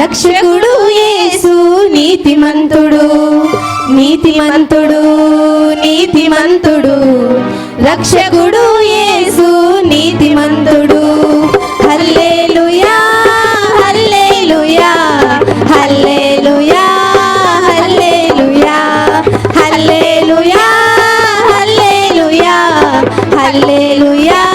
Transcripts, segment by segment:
రక్షకుడు యేసు నీతిమంతుడు నీతిమంతుడు నీతిమంతుడు. రక్షకుడు యేసు నీతిమంతుడు. హల్లేలుయా హల్లేలుయా హల్లేలుయా హల్లేలుయా. హల్లేలుయా హల్లేలుయా హల్లేలుయా.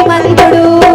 శ్రీమంతుడు